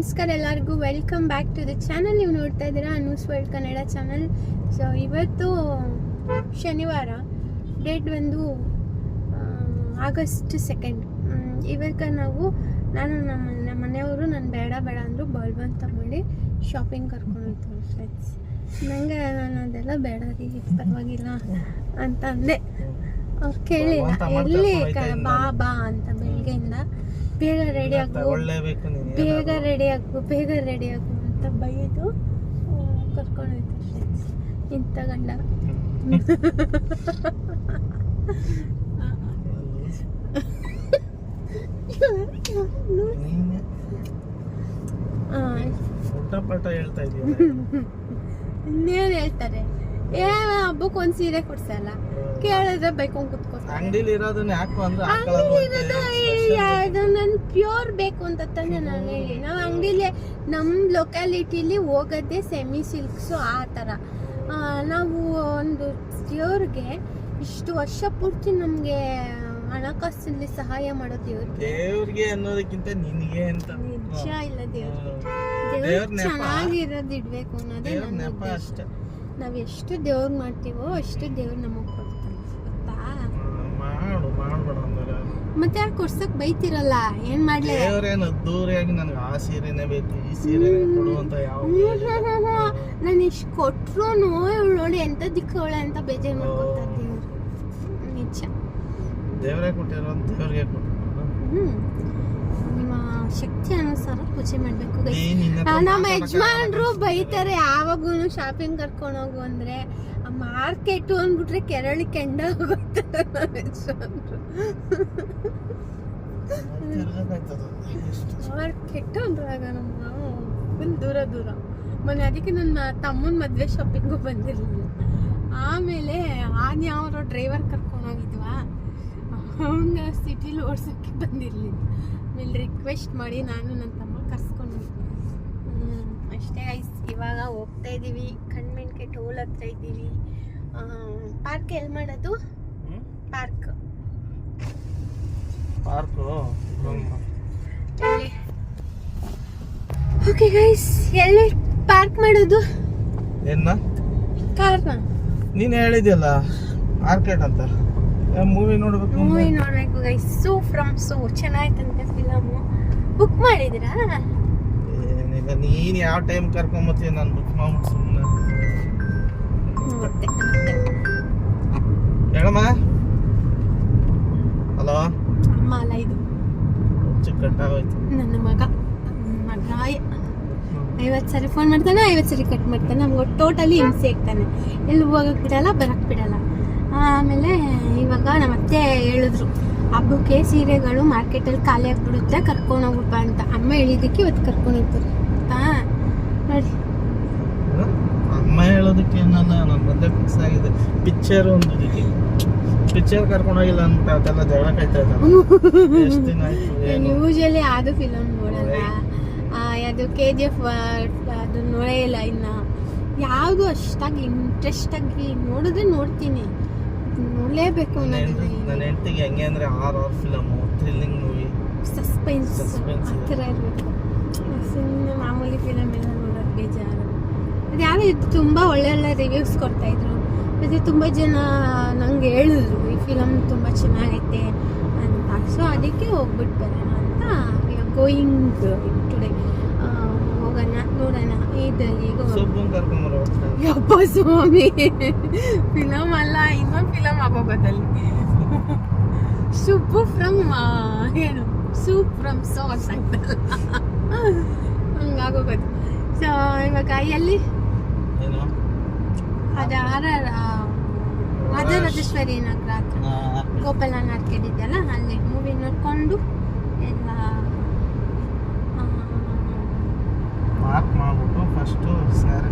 ನಮಸ್ಕಾರ ಎಲ್ಲರಿಗೂ. Welcome back to the channel ನೀವು ನೋಡ್ತಾ ಇದ್ದೀರಾ news world Kannada channel so ಇವತ್ತು ಶನಿವಾರ. ಡೇಟ್ ಬಂದು ಆಗಸ್ಟ್ ಸೆಕೆಂಡ್ ಇವಾಗ ನಾವು ನಾನು ನಮ್ಮ ನಮ್ಮ ಮನೆಯವರು ನಾನು ಬೇಡ ಬೇಡ ಅಂದರು ಬಲ್ಬನ್ ತಗೊಂಡು ಶಾಪಿಂಗ್ ಕರ್ಕೊಂಡು ಹೋಗ್ತೀನಿ ಫ್ರೆಂಡ್ಸ್ ನನಗೆ ನಾನು ಅದೆಲ್ಲ ಬೇಡ ರೀ ಪರವಾಗಿಲ್ಲ ಅಂತ ಅಂದೆ. ಅವ್ರು ಕೇಳಿಲ್ಲ ಎಲ್ಲಿ ಬಾ ಬಾ ಅಂತ ಬೆಳಗ್ಗೆಯಿಂದ. ಬೇಗ ರೆಡಿ ಆಗು ಬೇಗ ರೆಡಿ ಆಗು ಬೇಗ ರೆಡಿ ಆಗು ಅಂತ ಬೈದು ಕರ್ಕೊಂಡು ಫ್ರೆಂಡ್ಸ್ ಇಂಥ ಗಂಡ. ಇನ್ನೇನ್ ಹೇಳ್ತಾರೆ? ಏ ಹಬ್ಬಕ್ಕೆ ಒಂದು ಸೀರೆ ಕೊಡ್ಸಲ್ಲ. ಕೇಳಿದ್ರೆ ಬೈಕೊಂಡ್ ಕುತ್ಕೋತಾರೆ ಅಂಗಡಿಲಿ ಇರೋದನ್ನ ಯಾಕೋ ಅಂದ್ರೆ ಅದು ನನ್ ಪ್ಯೂರ್ ಬೇಕು ಅಂತ ತಾನೆ ನಾನು ಹೇಳಿ. ನಾವು ಅಂಗಡಿಲಿ ನಮ್ಮ ಲೊಕ್ಯಾಲಿಟಿಲಿ ಹೋಗೋದೇ ಸೆಮಿ ಸಿಲ್ಕ್ಸು ಆ ಥರ ನಾವು ಒಂದು ದೇವ್ರಿಗೆ ಇಷ್ಟು ವರ್ಷ ಪೂರ್ತಿ ನಮಗೆ ಹಣಕಾಸಿನಲ್ಲಿ ಸಹಾಯ ಮಾಡೋ ದೇವ್ರಿಗೆ. ದೇವ್ರಿಗೆ ಅನ್ನೋದಕ್ಕಿಂತ ನಿನಗೆ ಅಂತ. ನಿಜ ಇಲ್ಲ ದೇವ್ರಿಗೆ ದೇವ್ರ ದೇವ್ರು. ಚೆನ್ನಾಗಿರೋದು ಇಡ್ಬೇಕು ಅನ್ನೋದೇ ನಾವ್ ನನ್ನ ಉದ್ದೇಶ. ನಾವು ಎಷ್ಟು ದೇವ್ರು ಮಾಡ್ತೀವೋ ಅಷ್ಟು ದೇವ್ರು ನಮಗೆ ಕೊಡ್ತಾನೆ ಗೊತ್ತಾ ಮಾಡು ಮಾಡ್ಬೇಡ ಅಂದ್ರೆ ಮತ್ತೆ ಯಾರು ಕೊಡ್ಸಕ್ ಬೈತಿರಲ್ಲ? ಏನ್ ಮಾಡ್ಲಿ? ದೇವ್ರೇನು ಅದ್ದೂರಿಯಾಗಿ ನನಗೆ ಆ ಸೀರೆನೇ ಬೇಕು ಈ ಸೀರೆ ಕೊಡು ಅಂತ ಯಾವ ನಾನು ಇಷ್ಟು ಕೊಟ್ರು ಇವಳು ನೋಡಿ ಎಂತ ದಿಕ್ಕವಳೆ ಅಂತ ಬೇಜಾರು ಮಾಡ್ಕೊತಾರೆ ದೇವ್ರು ನಿಜ. ದೇವರೇ ಕೊಟ್ಟಿರೋ ದೇವ್ರಿಗೆ ಕೊಟ್ಟು ನಿಮ್ಮ ಶಕ್ತಿ ಅನುಸಾರ ಪೂಜೆ ಮಾಡ್ಬೇಕು ನಮ್ಮ ಯಜಮಾನ್ರು ಬೈತಾರೆ ಯಾವಾಗೂ ಶಾಪಿಂಗ್ ಕರ್ಕೊಂಡು ಹೋಗು ಅಂದ್ರೆ. ಮಾರ್ಕೆಟ್ ಅಂದ್ಬಿಟ್ರೆ ಕೆರಳಿ ಕೆಂಡ ಮಾರ್ಕೆಟ್ ಅಂದ್ರಾಗ ನಮ್ಮ ಫುಲ್ ದೂರ ದೂರ. ಮೊನ್ನೆ ಅದಕ್ಕೆ ನನ್ನ ತಮ್ಮನ ಮದ್ವೆ ಶಾಪಿಂಗು ಬಂದಿರಲಿಲ್ಲ. ಆಮೇಲೆ ಆನ್ ಯಾವ ಡ್ರೈವರ್ ಕರ್ಕೊಂಡೋಗಿದ್ವಾ ಅವನ್ನ ಸಿಟಿಲಿ ಓಡ್ಸೋಕ್ಕೆ ಬಂದಿರಲಿಲ್ಲ. ಆಮೇಲೆ ರಿಕ್ವೆಸ್ಟ್ ಮಾಡಿ ನಾನು ನನ್ನ ತಮ್ಮ ಕರ್ಸ್ಕೊಂಡು ಅಷ್ಟೇ ಐಸ್ ಇವಾಗ ಹೋಗ್ತಾ ಇದ್ದೀವಿ ಕಣ್ಮೆಣ್ಕೆ ಟೋಲ್ ಹತ್ರ ಇದ್ದೀವಿ. ಪಾರ್ಕ್ ಎಲ್ಲಿ ಮಾಡೋದು? ಪಾರ್ಕ್ ಪಾರ್ಕ್ ಓಕೆ ಗೈಸ್ ಎಲ್ಲಿ? ಪಾರ್ಕ್ ಮಾಡೋದು? ಏನ ಕಾರ್ನ. ನೀನು ಹೇಳಿದ್ಯಲ್ಲ ಮಾರ್ಕೆಟ್ ಅಂತ. ಮೂವಿ ನೋಡಬೇಕು ಮೂವಿ ನೋಡಬೇಕು ಗೈಸ್ ಸೂ ಫ್ರಮ್ ಸೂ ಚೆನ್ನಾಯ್ತಂತೆ ಫಿಲಮ್ ಬುಕ್ ಮಾಡಿದಿರಾ ಏನಿಲ್ಲ ನೀನು ಯಾವ ಟೈಮ್ ಕರ್ಕೊಂಬತ್ತೀಯ ನಾನು ಬುಕ್ ಮಾಡ್ಬಿಟ್ಟು ಸುಮ್ಮನೆ ಹೇಳಮ್ಮ ಹಲೋ ಅಮ್ಮ ಅಲ್ಲ ಇದು ನನ್ನ ಮಗ ಮಗ ಐವತ್ತು ಸರಿ ಫೋನ್ ಮಾಡ್ತಾನೆ ಐವತ್ತು ಸರಿ ಕಟ್ ಮಾಡ್ತಾನೆ. ನಮ್ಗೆ ಟೋಟಲಿ ಹಿಂಸೆ ಆಗ್ತಾನೆ. ಎಲ್ಲಿ ಹೋಗಕ್ಕೆ ಬಿಡಲ್ಲ ಬರಕ್ಕೆ ಬಿಡಲ್ಲ. ಆಮೇಲೆ ಇವಾಗ ನಮ್ಮ ಅತ್ತೆ ಹೇಳಿದ್ರು ಹಬ್ಬಕ್ಕೆ ಸೀರೆಗಳು ಮಾರ್ಕೆಟಲ್ಲಿ ಖಾಲಿ ಆಗ್ಬಿಡುತ್ತೆ ಕರ್ಕೊಂಡು ಹೋಗ್ಬಿಟ್ಟ ಅಂತ. ಅಮ್ಮ ಹೇಳಿದಕ್ಕೆ ಇವತ್ತು ಕರ್ಕೊಂಡು ಹೋಗ್ತಾರೆ ಆಯ್ತಾ ನೋಡಿ. ಅಮ್ಮ ಹೇಳೋದಕ್ಕೆ ನನ್ನ ನಾನು ಬಂದೆ ಫಿಕ್ಸ್ ಆಗಿದೆ. ಪಿಕ್ಚರ್ ಒಂದು ಪಿಕ್ಚರ್ ಕರ್ಕೊಂಡೋಗಿಲ್ಲ ಅಂತ ಅದೆಲ್ಲ ಜಗಳ ಕಾಯ್ತಾ ಇದ್ದಾರೆ ಎಷ್ಟು ದಿನ ಆಯ್ತು ಏನು? ಯೂಶಲಿ ಅದು ಫಿಲಮ್ ನೋಡಲ್ಲ. ಆ, ಅದು ಕೆ ಜಿ ಎಫ್ ಅದು ನೋಡೇ ಇಲ್ಲ ಇನ್ನ. ಯಾವುದು ಅಷ್ಟಾಗಿ ಇಂಟ್ರೆಸ್ಟ್ ಆಗಿ ನೋಡಿದ್ರೆ ನೋಡ್ತೀನಿ. ನೋಡಲೇಬೇಕು ನನ್ನ ಅನ್ನೋದಿಲ್ಲ ಹೆಂಡತಿಗೆ ಹೆಂಗೆ ಅಂದ್ರೆ R R film thrilling movie suspense Suspense ಆ. ಥರ ಇರಬೇಕು. ಸುಮ್ಮನೆ ಮಾಮೂಲಿ ಫಿಲಮ್ ಎಲ್ಲ ನೋಡೋದು ಬೇಜಾರು. ಅದು ಯಾರು ಇದು ತುಂಬ ಒಳ್ಳೆ ಒಳ್ಳೆ ರಿವ್ಯೂಸ್ ಕೊಡ್ತಾಯಿದ್ರು ಮತ್ತು ತುಂಬ ಜನ ನಂಗೆ ಹೇಳಿದ್ರು ಈ ಫಿಲಮ್ ತುಂಬ ಚೆನ್ನಾಗೈತೆ ಅಂತ. ಸೊ ಅದಕ್ಕೆ ಹೋಗ್ಬಿಟ್ಟು ಬರೋಣ ಅಂತ ಗೋಯಿಂಗ್ ಟುಡೇ ಹೋಗೋಣ ನೋಡೋಣ. ಇದರಲ್ಲಿ ಯಪ್ಪ ಸ್ವಾಮಿ. ಫಿಲಮ್ ಅಲ್ಲ ಇನ್ನೊಂದು ಫಿಲಮ್ ಆಗೋಗೋದಲ್ಲಿ ಸುಬ್ಬು ಫ್ರಮ್ ಏನು? ಸೂಪ್ ಫ್ರಮ್ ಸಾಸ್ ಅಂತ ಹಂಗಾಗೋಗೋದು. ಸೊ ಇವಾಗ ಎಲ್ಲಿ? ಅದು ಆರ್ ಆರ್. ರಾಜರಾಜೇಶ್ವರಿ ನಗರ ಹತ್ರ. ಗೋಪಾಲ ಮಾರ್ಕೆಟ್ ಇದೆಯಲ್ಲ ಅಲ್ಲಿ ಮೂವಿ ನೋಡ್ಕೊಂಡು ಎಲ್ಲ ಮಾರ್ಕ್ ಮಾಡ್ಬಿಟ್ಟು ಫಸ್ಟು ಸ್ಯಾರಿ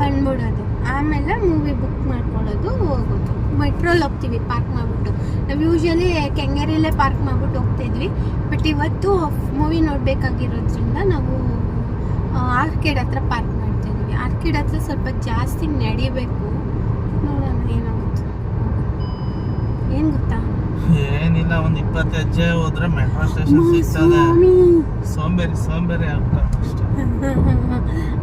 ಬಂದ್ಬಿಡೋದು. ಆಮೇಲೆ ಮೂವಿ ಬುಕ್ ಮಾಡ್ಕೊಳ್ಳೋದು ಹೋಗೋದು. ಮೆಟ್ರೋಲ್ ಹೋಗ್ತೀವಿ ಪಾರ್ಕ್ ಮಾಡ್ಬಿಟ್ಟು. ನಾವು ಯೂಶಲಿ ಕೆಂಗೇರಿಯಲ್ಲೇ ಪಾರ್ಕ್ ಮಾಡ್ಬಿಟ್ಟು ಹೋಗ್ತಿದ್ವಿ. ಬಟ್ ಇವತ್ತು ಮೂವಿ ನೋಡಬೇಕಾಗಿರೋದ್ರಿಂದ ನಾವು ಆರ್ಕೇಡ್ ಹತ್ರ ಪಾರ್ಕ್ ಮಾಡ್ತಿದ್ವಿ ಆರ್ಕಿಡ್ ಹತ್ರ ಸ್ವಲ್ಪ ಜಾಸ್ತಿ ನಡಿಬೇಕು ನೋಡೋಣ ಏನಾಗುತ್ತೆ. ಏನು ಗೊತ್ತಾ? ಏನಿಲ್ಲ ಒಂದು ಇಪ್ಪತ್ತು ಹೆಜ್ಜೆ ಹೋದ್ರೆ ಮೆಟ್ರೋ ಸ್ಟೇಷನ್ ಸಿಗ್ತದೆ. ಸೋಂಬೇರಿ ಸೋಂಬೇರಿ ಆಗ್ತಾರೆ ಅಷ್ಟೇ.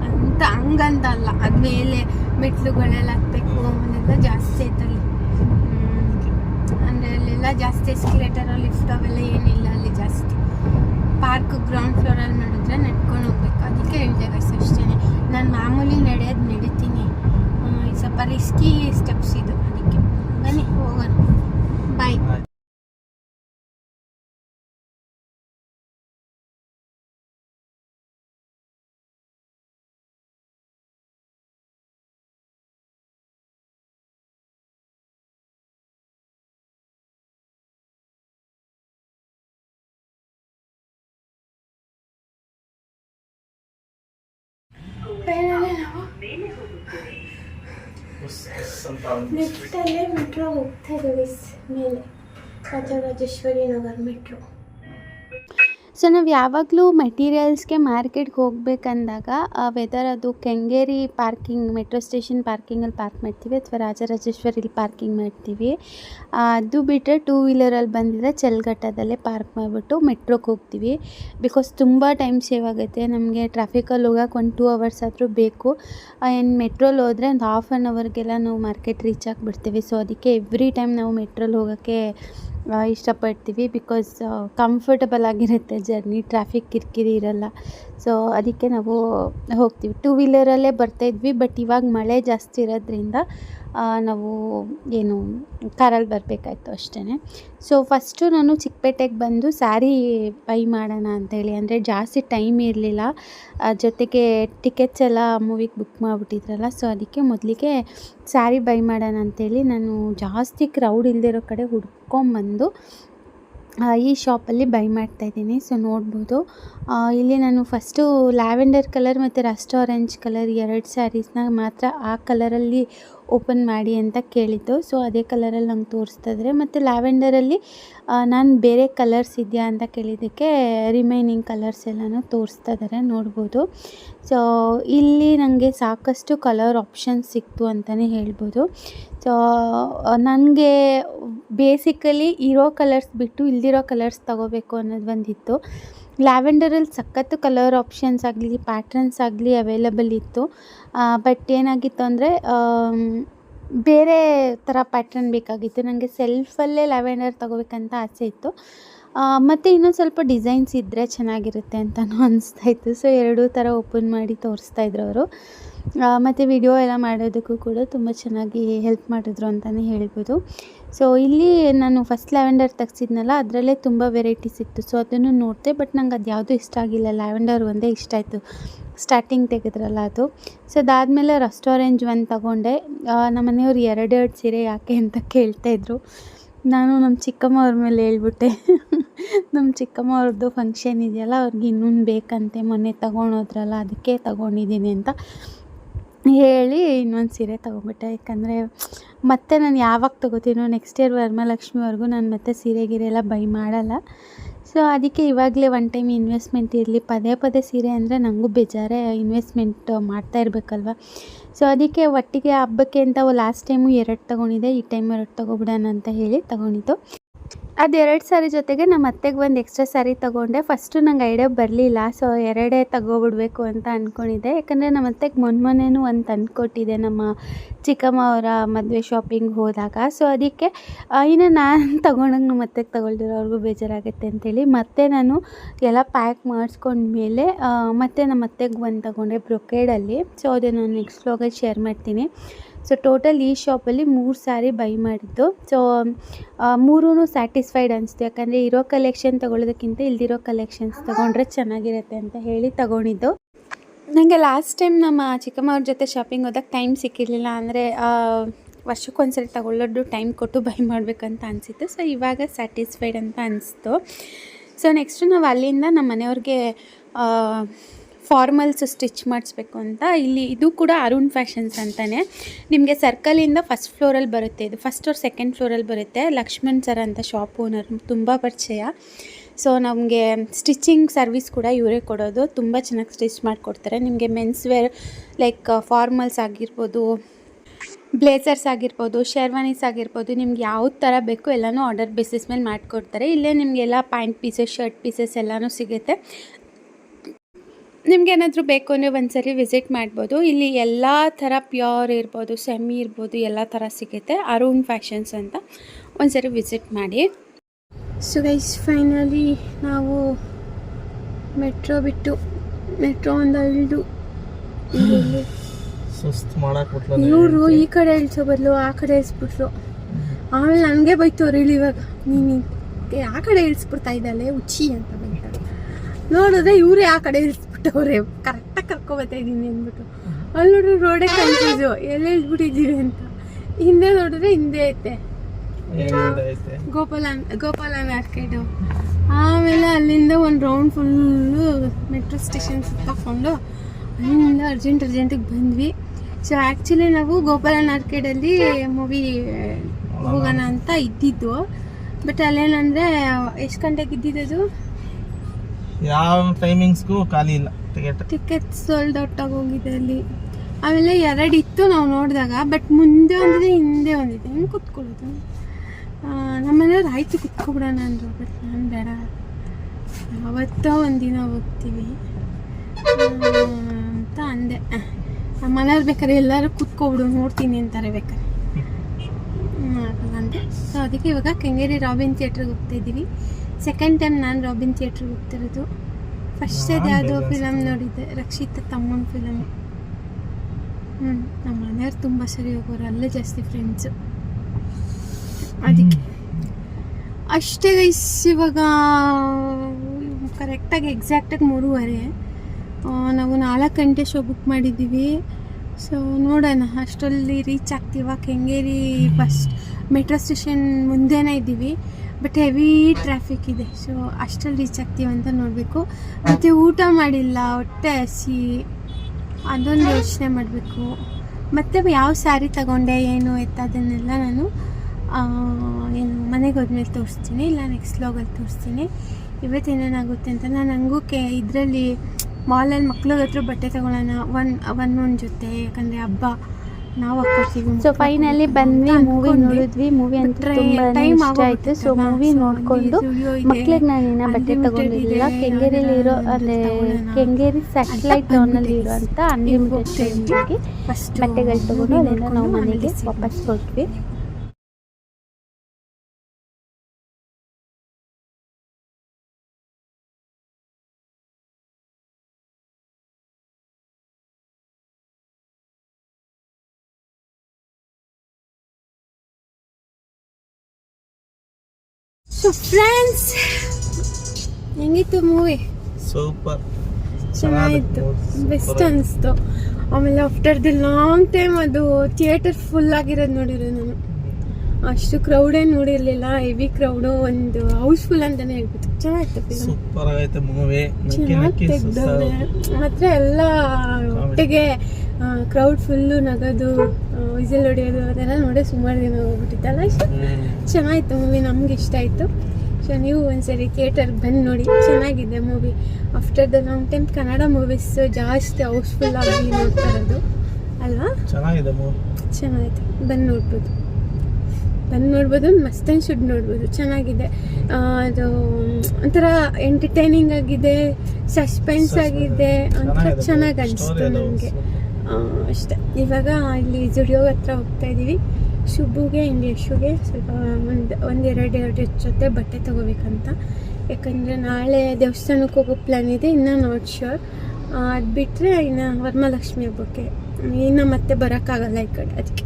ಅಂತ ಹಂಗಂತ ಅಲ್ಲ ಅದ್ಮೇಲೆ ಮೆಟ್ಲುಗಳೆಲ್ಲ ಹತ್ಬೇಕು ಅವನ್ನೆಲ್ಲ ಜಾಸ್ತಿ ಐತಲ್ಲಿ ಅಂದರೆ ಅಲ್ಲೆಲ್ಲ ಜಾಸ್ತಿ ಎಸ್ಕಿಲೇಟರ್ ಲಿಫ್ಟ್ ಅವೆಲ್ಲ ಏನಿಲ್ಲ. ಪಾರ್ಕ್ ಗ್ರೌಂಡ್ ಫ್ಲೋರಲ್ಲಿ ನಡೆದ್ರೆ ನಡ್ಕೊಂಡು ಹೋಗ್ಬೇಕು. ಅದಕ್ಕೆ ಹೇಳಿದೆ ಅಷ್ಟೇ ನಾನು ಮಾಮೂಲಿ ನಡೆಯೋದು ನಡೀತೀನಿ. ಸ್ವಲ್ಪ ರಿಸ್ಕಿ ಸ್ಟೆಪ್ಸ್ ಇದು. ಅದಕ್ಕೆ ಬನ್ನಿ, ಹೋಗೋಣ. ಬಾಯ್ ಲಿಫ್ಟಲ್ಲೇ ಮೆಟ್ರೋ ಹೋಗ್ತಾ ಇದ್ದೀವಿ ಮೇಲೆ. ರಾಜರಾಜೇಶ್ವರಿ ನಗರ್ ಮೆಟ್ರೋ ಸೊ ನಾವು ಯಾವಾಗಲೂ ಮೆಟೀರಿಯಲ್ಸ್ಗೆ ಮಾರ್ಕೆಟ್ಗೆ ಹೋಗಬೇಕಂದಾಗ ವೆದರ್ ಅದು ಕೆಂಗೇರಿ ಪಾರ್ಕಿಂಗ್ ಮೆಟ್ರೋ ಸ್ಟೇಷನ್ ಪಾರ್ಕಿಂಗಲ್ಲಿ ಪಾರ್ಕ್ ಮಾಡ್ತೀವಿ ಅಥವಾ ರಾಜರಾಜೇಶ್ವರಿಲಿ ಪಾರ್ಕಿಂಗ್ ಮಾಡ್ತೀವಿ. ಅದು ಬಿಟ್ಟರೆ ಟೂ ವೀಲರಲ್ಲಿ ಬಂದಿದ್ದರೆ ಚಲ್ಘಟ್ಟದಲ್ಲೇ ಪಾರ್ಕ್ ಮಾಡಿಬಿಟ್ಟು ಮೆಟ್ರೋಗೆ ಹೋಗ್ತೀವಿ. ಬಿಕಾಸ್ ತುಂಬ ಟೈಮ್ ಸೇವ್ ಆಗುತ್ತೆ. ನಮಗೆ ಟ್ರಾಫಿಕಲ್ಲಿ ಹೋಗಕ್ಕೆ ಒಂದು ಟೂ ಅವರ್ಸ್ ಆದರೂ ಬೇಕು. ಏನು ಮೆಟ್ರೋಲ್ಲಿ ಹೋದರೆ ಒಂದು ಹಾಫ್ ಆನ್ ಅವರ್ಗೆಲ್ಲ ನಾವು ಮಾರ್ಕೆಟ್ ರೀಚ್ ಆಗಿಬಿಡ್ತೀವಿ. ಸೊ ಅದಕ್ಕೆ ಎವ್ರಿ ಟೈಮ್ ನಾವು ಮೆಟ್ರೋಲ್ಲಿ ಹೋಗೋಕ್ಕೆ ಇಷ್ಟಪಡ್ತೀವಿ ಬಿಕಾಸ್ ಕಂಫರ್ಟಬಲ್ ಆಗಿರುತ್ತೆ ಜರ್ನಿ ಟ್ರಾಫಿಕ್ ಕಿರಿಕಿರಿ ಇರಲ್ಲ. ಸೊ ಅದಕ್ಕೆ ನಾವು ಹೋಗ್ತೀವಿ. ಟೂ ವೀಲರಲ್ಲೇ ಬರ್ತಾಯಿದ್ವಿ ಬಟ್ ಇವಾಗ ಮಳೆ ಜಾಸ್ತಿ ಇರೋದ್ರಿಂದ ನಾವು ಏನು ಕಾರಲ್ಲಿ ಬರಬೇಕಾಯ್ತು ಅಷ್ಟೇ ಸೊ ಫಸ್ಟು ನಾನು ಚಿಕ್ಕಪೇಟೆಗೆ ಬಂದು ಸ್ಯಾರಿ ಬೈ ಮಾಡೋಣ ಅಂತೇಳಿ, ಅಂದರೆ ಜಾಸ್ತಿ ಟೈಮ್ ಇರಲಿಲ್ಲ. ಜೊತೆಗೆ ಟಿಕೆಟ್ಸ್ ಎಲ್ಲ ಮೂವಿಗೆ ಬುಕ್ ಮಾಡಿಬಿಟ್ಟಿದ್ರಲ್ಲ ಸೊ ಅದಕ್ಕೆ ಮೊದಲಿಗೆ ಸ್ಯಾರಿ ಬೈ ಮಾಡೋಣ ಅಂತೇಳಿ ನಾನು ಜಾಸ್ತಿ ಕ್ರೌಡ್ ಇಲ್ಲದಿರೋ ಕಡೆ ಹುಡ್ಕೊಂಬಂದು ಈ ಶಾಪಲ್ಲಿ ಬೈ ಮಾಡ್ತಾಯಿದ್ದೀನಿ ಸೊ ನೋಡ್ಬೋದು. ಇಲ್ಲಿ ನಾನು ಫಸ್ಟು ಲ್ಯಾವೆಂಡರ್ ಕಲರ್ ಮತ್ತು ರಸ್ಟ್ ಆರೆಂಜ್ ಕಲರ್ ಎರಡು ಸ್ಯಾರೀಸ್ನ ಮಾತ್ರ ಆ ಕಲರಲ್ಲಿ ಓಪನ್ ಮಾಡಿ ಅಂತ ಕೇಳಿದ್ದು. ಸೊ ಅದೇ ಕಲರಲ್ಲಿ ನಂಗೆ ತೋರಿಸ್ತಾ ಇದ್ದಾರೆ ಮತ್ತು ಲ್ಯಾವೆಂಡರಲ್ಲಿ ನಾನು ಬೇರೆ ಕಲರ್ಸ್ ಇದೆಯಾ ಅಂತ ಕೇಳಿದ್ದಕ್ಕೆ ರಿಮೈನಿಂಗ್ ಕಲರ್ಸ್ ಎಲ್ಲನೂ ತೋರಿಸ್ತಾ ಇದ್ದಾರೆ ನೋಡ್ಬೋದು. ಸೊ ಇಲ್ಲಿ ನನಗೆ ಸಾಕಷ್ಟು ಕಲರ್ ಆಪ್ಷನ್ಸ್ ಸಿಕ್ತು ಅಂತಲೇ ಹೇಳ್ಬೋದು. ಸೊ ನನಗೆ ಬೇಸಿಕಲಿ ಇರೋ ಕಲರ್ಸ್ ಬಿಟ್ಟು ಇಲ್ದಿರೋ ಕಲರ್ಸ್ ತಗೋಬೇಕು ಅನ್ನೋದು ಒಂದಿತ್ತು. ಲ್ಯಾವೆಂಡರಲ್ಲಿ ಸಖತ್ತು ಕಲರ್ ಆಪ್ಷನ್ಸ್ ಆಗಲಿ, ಪ್ಯಾಟ್ರನ್ಸ್ ಆಗಲಿ ಅವೈಲಬಲ್ ಇತ್ತು. ಬಟ್ ಏನಾಗಿತ್ತು ಅಂದರೆ ಬೇರೆ ಥರ ಪ್ಯಾಟ್ರನ್ ಬೇಕಾಗಿತ್ತು. ನನಗೆ ಸೆಲ್ಫಲ್ಲೇ ಲ್ಯಾವೆಂಡರ್ ತೊಗೋಬೇಕಂತ ಆಸೆ ಇತ್ತು. ಮತ್ತು ಇನ್ನೊಂದು ಸ್ವಲ್ಪ ಡಿಸೈನ್ಸ್ ಇದ್ದರೆ ಚೆನ್ನಾಗಿರುತ್ತೆ ಅಂತಲೂ ಅನಿಸ್ತಾ ಇತ್ತು. ಸೊ ಎರಡೂ ಥರ ಓಪನ್ ಮಾಡಿ ತೋರಿಸ್ತಾ ಇದ್ರು ಅವರು. ಮತ್ತು ವಿಡಿಯೋ ಎಲ್ಲ ಮಾಡೋದಕ್ಕೂ ಕೂಡ ತುಂಬ ಚೆನ್ನಾಗಿ ಹೆಲ್ಪ್ ಮಾಡಿದ್ರು ಅಂತಲೇ ಹೇಳ್ಬೋದು. ಸೊ ಇಲ್ಲಿ ನಾನು ಫಸ್ಟ್ ಲ್ಯಾವೆಂಡರ್ ತೆಗ್ಸಿದ್ನಲ್ಲ, ಅದರಲ್ಲೇ ತುಂಬ ವೆರೈಟೀಸ್ ಇತ್ತು. ಸೊ ಅದನ್ನು ನೋಡಿದೆ ಬಟ್ ನಂಗೆ ಅದು ಯಾವುದೂ ಇಷ್ಟ ಆಗಿಲ್ಲ. ಲ್ಯಾವೆಂಡರ್ ಒಂದೇ ಇಷ್ಟ ಆಯಿತು. ಸ್ಟಾರ್ಟಿಂಗ್ ತೆಗೆದ್ರಲ್ಲ ಅದು. ಸೊ ಅದಾದಮೇಲೆ ರಸ್ಟ್ ಆರೆಂಜ್ ಒಂದು ತಗೊಂಡೆ. ನಮ್ಮ ಮನೆಯವ್ರು ಎರಡೆರಡು ಸೀರೆ ಯಾಕೆ ಅಂತ ಕೇಳ್ತಾಯಿದ್ರು ನಾನು ನಮ್ಮ ಚಿಕ್ಕಮ್ಮ ಅವ್ರ ಮೇಲೆ ಹೇಳ್ಬಿಟ್ಟೆ. ನಮ್ಮ ಚಿಕ್ಕಮ್ಮ ಅವ್ರದ್ದು ಫಂಕ್ಷನ್ ಇದೆಯಲ್ಲ, ಅವ್ರಿಗೆ ಇನ್ನೊಂದು ಬೇಕಂತೆ, ಮೊನ್ನೆ ತಗೊಂಡೋದ್ರಲ್ಲ, ಅದಕ್ಕೆ ತಗೊಂಡಿದ್ದೀನಿ ಅಂತ. ಹೇಳಿ ಇನ್ನೊಂದು ಸೀರೆ ತೊಗೊಂಬಿಟ್ಟೆ ಯಾಕಂದರೆ ಮತ್ತೆ ನಾನು ಯಾವಾಗ ತೊಗೋತೀನೋ ನೆಕ್ಸ್ಟ್ ಇಯರ್ ವರಮಹಾಲಕ್ಷ್ಮಿವರೆಗೂ ನಾನು ಮತ್ತೆ ಸೀರೆ ಗೀರೆ ಎಲ್ಲ ಬೈ ಮಾಡಲ್ಲ. ಸೊ ಅದಕ್ಕೆ ಇವಾಗಲೇ ಒನ್ ಟೈಮ್ ಇನ್ವೆಸ್ಟ್ಮೆಂಟ್ ಇರಲಿ, ಪದೇ ಪದೇ ಸೀರೆ ಅಂದರೆ ನನಗೂ ಬೇಜಾರೇ ಇನ್ವೆಸ್ಟ್ಮೆಂಟ್ ಮಾಡ್ತಾ ಇರಬೇಕಲ್ವ? ಸೊ ಅದಕ್ಕೆ ಒಟ್ಟಿಗೆ ಹಬ್ಬಕ್ಕೆ ಅಂತ ಲಾಸ್ಟ್ ಟೈಮು ಎರಡು ತೊಗೊಂಡಿದ್ದೆ, ಈ ಟೈಮ್ ಎರಡು ತೊಗೊಬಿಡೋಣ ಅಂತ ಹೇಳಿ ತೊಗೊಂಡಿದ್ದು. ಅದು ಎರಡು ಸ್ಯಾರಿ ಜೊತೆಗೆ ನಮ್ಮ ಅತ್ತೆಗೆ ಒಂದು ಎಕ್ಸ್ಟ್ರಾ ಸ್ಯಾರಿ ತೊಗೊಂಡೆ. ಫಸ್ಟು ನಂಗೆ ಐಡಿಯಾ ಬರಲಿಲ್ಲ ಸೊ ಎರಡೇ ತಗೋಬಿಡ್ಬೇಕು ಅಂತ ಅಂದ್ಕೊಂಡಿದ್ದೆ ಯಾಕಂದರೆ ನಮ್ಮ ಅತ್ತೆಗೆ ಮೊನ್ನೆ ಮೊನ್ನೆನೂ ಒಂದು ತಂದುಕೊಟ್ಟಿದ್ದೆ ನಮ್ಮ ಚಿಕ್ಕಮ್ಮ ಅವರ ಮದುವೆ ಶಾಪಿಂಗ್ ಹೋದಾಗ. ಸೊ ಅದಕ್ಕೆ ಇನ್ನು ನಾನು ತೊಗೊಂಡಂಗೆ ನಮ್ಮ ಅತ್ತೆಗೆ ತಗೊಳ್ದಿರೋ ಅವ್ರಿಗೂ ಬೇಜಾರಾಗುತ್ತೆ ಅಂತೇಳಿ ಮತ್ತೆ ನಾನು ಎಲ್ಲ ಪ್ಯಾಕ್ ಮಾಡಿಸ್ಕೊಂಡ್ಮೇಲೆ ಮತ್ತೆ ನಮ್ಮ ಅತ್ತೆಗೆ ಒಂದು ತಗೊಂಡೆ ಬ್ರೊಕೇಡಲ್ಲಿ ಸೊ ಅದೇ ನಾನು ನೆಕ್ಸ್ಟ್ ವ್ಲಾಗಲ್ಲಿ ಶೇರ್ ಮಾಡ್ತೀನಿ. ಸೊ ಟೋಟಲ್ ಈ ಶಾಪಲ್ಲಿ ಮೂರು ಸ್ಯಾರಿ ಬೈ ಮಾಡಿದ್ದು. ಸೊ ಮೂರೂ ಸ್ಯಾಟಿಸ್ಫೈಡ್ ಅನಿಸ್ತು ಯಾಕಂದರೆ ಇರೋ ಕಲೆಕ್ಷನ್ ತೊಗೊಳೋದಕ್ಕಿಂತ ಇಲ್ದಿರೋ ಕಲೆಕ್ಷನ್ಸ್ ತೊಗೊಂಡ್ರೆ ಚೆನ್ನಾಗಿರುತ್ತೆ ಅಂತ ಹೇಳಿ ತೊಗೊಂಡಿದ್ದು. ನನಗೆ ಲಾಸ್ಟ್ ಟೈಮ್ ನಮ್ಮ ಚಿಕ್ಕಮ್ಮ ಅವ್ರ ಜೊತೆ ಶಾಪಿಂಗ್ ಹೋದಾಗ ಟೈಮ್ ಸಿಕ್ಕಿರಲಿಲ್ಲ. ಅಂದರೆ ವರ್ಷಕ್ಕೊಂದ್ಸರಿ ತಗೊಳ್ಳೋದು ಟೈಮ್ ಕೊಟ್ಟು ಬೈ ಮಾಡಬೇಕಂತ ಅನಿಸಿತ್ತು. ಸೊ ಇವಾಗ ಸ್ಯಾಟಿಸ್ಫೈಡ್ ಅಂತ ಅನಿಸ್ತು ಸೊ ನೆಕ್ಸ್ಟು ನಾವು ಅಲ್ಲಿಂದ ನಮ್ಮ ಮನೆಯವ್ರಿಗೆ ಫಾರ್ಮಲ್ಸ್ ಸ್ಟಿಚ್ ಮಾಡಿಸ್ಬೇಕು ಅಂತ. ಇಲ್ಲಿ ಇದು ಕೂಡ ಅರುಣ್ ಫ್ಯಾಷನ್ಸ್ ಅಂತಲೇ ನಿಮಗೆ ಸರ್ಕಲಿಂದ ಫಸ್ಟ್ ಫ್ಲೋರಲ್ಲಿ ಬರುತ್ತೆ ಇದು. ಫಸ್ಟ್ ಅವ್ರ ಸೆಕೆಂಡ್ ಫ್ಲೋರಲ್ಲಿ ಬರುತ್ತೆ. ಲಕ್ಷ್ಮಣ್ ಸರ್ ಅಂತ ಶಾಪ್ ಓನರ್ ತುಂಬ ಪರಿಚಯ. ಸೊ ನಮಗೆ ಸ್ಟಿಚಿಂಗ್ ಸರ್ವಿಸ್ ಕೂಡ ಇವರೇ ಕೊಡೋದು. ತುಂಬ ಚೆನ್ನಾಗಿ ಸ್ಟಿಚ್ ಮಾಡಿಕೊಡ್ತಾರೆ. ನಿಮಗೆ ಮೆನ್ಸ್ ವೇರ್ ಲೈಕ್ ಫಾರ್ಮಲ್ಸ್ ಆಗಿರ್ಬೋದು ಬ್ಲೇಸರ್ಸ್ ಆಗಿರ್ಬೋದು ಶೇರ್ವಾನೀಸ್ ಆಗಿರ್ಬೋದು, ನಿಮ್ಗೆ ಯಾವ ಥರ ಬೇಕು ಎಲ್ಲನೂ ಆರ್ಡರ್ ಬೇಸಿಸ್ ಮೇಲೆ ಮಾಡಿಕೊಡ್ತಾರೆ. ಇಲ್ಲೇ ನಿಮಗೆಲ್ಲ ಪ್ಯಾಂಟ್ ಪೀಸಸ್ ಶರ್ಟ್ ಪೀಸಸ್ ಎಲ್ಲನೂ ಸಿಗುತ್ತೆ. ನಿಮ್ಗೆ ಏನಾದರೂ ಬೇಕು ಅಂದರೆ ಒಂದ್ಸರಿ ವಿಸಿಟ್ ಮಾಡ್ಬೋದು. ಇಲ್ಲಿ ಎಲ್ಲ ಥರ ಪ್ಯೂರ್ ಇರ್ಬೋದು ಸೆಮಿ ಇರ್ಬೋದು ಎಲ್ಲ ಥರ ಸಿಗುತ್ತೆ. ಅರುಣ್ ಫ್ಯಾಷನ್ಸ್ ಅಂತ ಒಂದ್ಸರಿ ವಿಸಿಟ್ ಮಾಡಿ. ಸೊ ಗೈಸ್ ಫೈನಲಿ ನಾವು ಮೆಟ್ರೋ ಬಿಟ್ಟು ಮೆಟ್ರೋ ಒಂದು ಇಳಿದು ಇವರು ಈ ಕಡೆ ಇಳಿಸೋ ಬದಲು ಆ ಕಡೆ ಇಳಿಸ್ಬಿಟ್ರು ಆಮೇಲೆ ನನಗೆ ಬೈತು ಇಳಿ ಇವಾಗ. ನೀನು ಆ ಕಡೆ ಇಳಿಸ್ಬಿಡ್ತಾ ಇದ್ದಾಳೆ ಉಚ್ಚಿ ಅಂತ ಬೈತಾರೆ ನೋಡಿದ್ರೆ ಇವರೇ ಆ ಕಡೆ ಇಳಿಸ್ಬಿಟ್ಟವ್ರೆ ಕರೆಕ್ಟಾಗಿ ಕರ್ಕೊಬತ್ತಾ ಇದ್ದೀನಿ ಅಂದ್ಬಿಟ್ಟು. ಅಲ್ಲಿ ನೋಡಿದ್ರೆ ರೋಡೇ ಕನ್ಫ್ಯೂಸು ಎಲ್ಲಿ ಇಳ್ಬಿಟ್ಟಿದ್ದೀವಿ ಅಂತ. ಹಿಂದೆ ನೋಡಿದ್ರೆ ಹಿಂದೆ ಐತೆ. ಗೋಪಾಲ ಗೋಪಾಲನ್ ಗೋಪಾಲನ್ ಆರ್ಕೇಡು ಆಮೇಲೆ ಅಲ್ಲಿಂದ ಒಂದು ರೌಂಡ್ ಫುಲ್ಲು ಮೆಟ್ರೋ ಸ್ಟೇಷನ್ ಸುತ್ತಾಕೊಂಡು ಅಲ್ಲಿಂದ ಅರ್ಜೆಂಟ್ ಅರ್ಜೆಂಟಿಗೆ ಬಂದ್ವಿ. ಸೊ ಆ್ಯಕ್ಚುಲಿ ನಾವು ಗೋಪಾಲನ್ ಆರ್ಕೇಡಲ್ಲಿ ಮೂವಿ ಹೋಗೋಣ ಅಂತ ಇದ್ದಿದ್ದು. ಬಟ್ ಅಲ್ಲೇನಂದರೆ ಎಷ್ಟು ಗಂಟೆಗೆ ಇದ್ದಿದ್ದು ಯಾವ ಟೈಮಿಂಗ್ಸ್ಗೂ ಖಾಲಿ ಇಲ್ಲ ಟಿಕೆಟ್ ಟಿಕೆಟ್ ಸೋಲ್ಡ್ ಔಟ್ ಆಗೋಗಿದೆ ಅಲ್ಲಿ. ಆಮೇಲೆ ಎರಡು ಇತ್ತು ನಾವು ನೋಡಿದಾಗ ಬಟ್ ಮುಂದೆ ಒಂದಿದೆ, ಹಿಂದೆ ಒಂದಿದೆ. ಹೆಂಗೆ ಕುತ್ಕೊಳ್ಳೋದು? ನಮ್ಮನೆಯವ್ರು ಆಯ್ತು ಕುತ್ಕೊಬಿಡೋಣ ಅಂದರು ಬಟ್ ನಾನು ಬೇಡ. ಅವತ್ತೋ ಒಂದಿನ ಹೋಗ್ತೀವಿ. ಅಂತ ಅಂದೆ. ನಮ್ಮ ಮನೆಯವ್ರು ಬೇಕಾದ್ರೆ ಎಲ್ಲರೂ ಕುತ್ಕೊಬಿಡು, ನೋಡ್ತೀನಿ ಅಂತಾರೆ ಬೇಕಾದ್ರೆ. ಅಂದೆ ಸೊ ಅದಕ್ಕೆ ಇವಾಗ ಕೆಂಗೇರಿ ರಾಬಿನ್ ಥಿಯೇಟ್ರಿಗೆ ಹೋಗ್ತಾ ಇದ್ದೀವಿ. ಸೆಕೆಂಡ್ ಟೈಮ್ ನಾನು ರಾಬಿನ್ ಥಿಯೇಟ್ರಿಗೆ ಹೋಗ್ತಿರೋದು. ಫಸ್ಟ್ ಅದು ಯಾವುದೋ ಫಿಲಮ್ ನೋಡಿದ್ದೆ. ರಕ್ಷಿತ ತಮ್ಮನ ಫಿಲಮ್ ಹ್ಞೂ ನಮ್ಮ ಮನೆಯವ್ರು ತುಂಬ ಸರಿ ಹೋಗೋರು. ಅಲ್ಲೇ ಜಾಸ್ತಿ ಫ್ರೆಂಡ್ಸು ಅದಕ್ಕೆ ಅಷ್ಟೇ ಗೈಸ್ ಇವಾಗ ಕರೆಕ್ಟಾಗಿ ಎಕ್ಸಾಕ್ಟಾಗಿ ಮೂರುವರೆ. ನಾವು ನಾಲ್ಕು ಗಂಟೆ ಶೋ ಬುಕ್ ಮಾಡಿದ್ದೀವಿ. ಸೊ ನೋಡೋಣ. ಅಷ್ಟರಲ್ಲಿ ರೀಚ್ ಆಗ್ತೀವ. ಕೆಂಗೇರಿ ಬಸ್ ಮೆಟ್ರೋ ಸ್ಟೇಷನ್ ಮುಂದೆನೇ ಇದ್ದೀವಿ. ಬಟ್ ಹೆವಿ ಟ್ರಾಫಿಕ್ ಇದೆ. ಸೊ ಅಷ್ಟಲ್ಲಿ ರೀಚ್ ಆಗ್ತೀವಿ ಅಂತ ನೋಡಬೇಕು. ಮತ್ತು ಊಟ ಮಾಡಿಲ್ಲ, ಹೊಟ್ಟೆ ಹಸಿ. ಅದೊಂದು ಯೋಚನೆ ಮಾಡಬೇಕು. ಮತ್ತು ಯಾವ ಸ್ಯಾರಿ ತಗೊಂಡೆ, ಏನು ಎತ್ತ, ಅದನ್ನೆಲ್ಲ ನಾನು ಏನು, ಮನೆಗೆ ಹೋದ್ಮೇಲೆ ತೋರಿಸ್ತೀನಿ. ಇಲ್ಲ ನೆಕ್ಸ್ಟ್ ಲಾಗಲ್ಲಿ ತೋರಿಸ್ತೀನಿ. ಇವತ್ತೇನೇನಾಗುತ್ತೆ ಅಂತ, ನಾನು ಹಂಗೂ ಕೆ ಇದರಲ್ಲಿ ಮಾಲಲ್ಲಿ ಮಕ್ಳಿಗೆ ಹತ್ರ ಬಟ್ಟೆ ತಗೊಳ್ಳೋಣ ಒನ್ ಒನ್ ಒನ್ ಜೊತೆ, ಯಾಕಂದರೆ ಹಬ್ಬ. ನಾವು ಸೊ ಫೈನಲಿ ಬಂದ್ವಿ ಮೂವಿ ನೋಡಿದ್ವಿ. ಮೂವಿ ಅಂತ ತುಂಬಾ ಇಷ್ಟ ಆಯ್ತು. ಸೊ ಮೂವಿ ನೋಡಿಕೊಂಡು ಮಕ್ಳಿಗೆ ನಾನು ಇನ್ನ ಬಟ್ಟೆ ತಗೊಂಡಿರ್ಲಿಲ್ಲ. ಕೆಂಗೇರಿಲಿ ಇರೋ ಅಂದ್ರೆ ಕೆಂಗೇರಿ ಸ್ಯಾಟಲೈಟ್ ಟೌನ್ ಅಲ್ಲಿ ಬಂದ್ಬಿಟ್ಟಿದೆ. ಇರುವಂತ ಅನ್ಲಿಮಿಟೆಡ್ First ಬಟ್ಟೆಗಳು ತಗೊಂಡು ಅದೆಲ್ಲ ನಾವು ಮನೆಗೆ ವಾಪಸ್ ಹೊರಟ್ವಿ ಸೊ ಫ್ರೆಂಡ್ಸ್ ಹೆಂಗಿತ್ತು ಮೂವಿ ಸೂಪರ್ ಚೆನ್ನಾಗಿತ್ತು. ಬೆಸ್ಟ್ ಅನಿಸ್ತು. ಆಮೇಲೆ ಆಫ್ಟರ್ ದಿ ಲಾಂಗ್ ಟೈಮ್ ಅದು ಥಿಯೇಟರ್ ಫುಲ್ ಆಗಿರೋದು ನೋಡಿರೋ ನಾನು. ಅಷ್ಟು ಕ್ರೌಡೇ ನೋಡಿರಲಿಲ್ಲ ಹೆವಿ ಕ್ರೌಡು ಒಂದು ಹೌಸ್ಫುಲ್ ಅಂತಲೇ ಹೇಳ್ಬೋದು ಚೆನ್ನಾಗಿತ್ತು ಸೂಪರ್ ಆಗೈತೆ ಮೂವಿ. ನಕ್ಕಿ. ಮಾತ್ರ ಎಲ್ಲ ಒಟ್ಟಿಗೆ ಕ್ರೌಡ್ ಫುಲ್ಲು ನಗೋದು ವಿಸಿಲ್ ಹೊಡೆಯೋದು ಅದೆಲ್ಲ ನೋಡೇ ಸುಮಾರು ದಿನ ಹೋಗ್ಬಿಟ್ಟಿತ್ತಲ್ಲ ಚೆನ್ನಾಗಿತ್ತು ಮೂವಿ ನಮ್ಗೆ ಇಷ್ಟ ಆಯಿತು. ಸೊ ನೀವು ಒಂದ್ಸರಿ ಥಿಯೇಟರ್ಗೆ ಬಂದು ನೋಡಿ. ಚೆನ್ನಾಗಿದೆ movie. After the long time Kannada movies ಜಾಸ್ತಿ ಹೌಸ್ಫುಲ್ ಆಗಿ ನೋಡ್ತಾ ಇರೋದು. ಅಲ್ವಾ? ಚೆನ್ನಾಗಿದೆ ಚೆನ್ನಾಗಿತ್ತು. ಬಂದು ನೋಡ್ಬೋದು. ಬಂದು ನೋಡ್ಬೋದು ಮಸ್ತ್ ಶುಡ್ ನೋಡ್ಬೋದು ಚೆನ್ನಾಗಿದೆ. ಅದು ಒಂಥರ ಎಂಟರ್ಟೈನಿಂಗ್ ಆಗಿದೆ ಸಸ್ಪೆನ್ಸ್ ಆಗಿದೆ ಒಂಥರ ಚೆನ್ನಾಗಿ. ಅನಿಸ್ತು ನನಗೆ ಅಷ್ಟೆ ಅಷ್ಟೇ. ಇವಾಗ ಇಲ್ಲಿ ಜುಡಿಯೋ ಹತ್ರ ಹೋಗ್ತಾ ಇದ್ದೀವಿ ಶುಭುಗೆ ಆ್ಯಂಡ್ ಯಶುಗೆ ಸ್ವಲ್ಪ ಒಂದು ಒಂದೆರಡು ಎರಡು ಜೊತೆ ಬಟ್ಟೆ ತೊಗೋಬೇಕಂತ. ಯಾಕಂದರೆ ನಾಳೆ ದೇವಸ್ಥಾನಕ್ಕೆ ಹೋಗೋ ಪ್ಲ್ಯಾನ್ ಇದೆ ಇನ್ನು ನಾಟ್ ಶ್ಯೂರ್ ಅದು ಬಿಟ್ಟರೆ ಇನ್ನು ವರಮಹಾಲಕ್ಷ್ಮಿ ಹಬ್ಬಕ್ಕೆ. ಇನ್ನು ಮತ್ತೆ ಬರೋಕ್ಕಾಗಲ್ಲ ಈ ಕಡೆ ಅದಕ್ಕೆ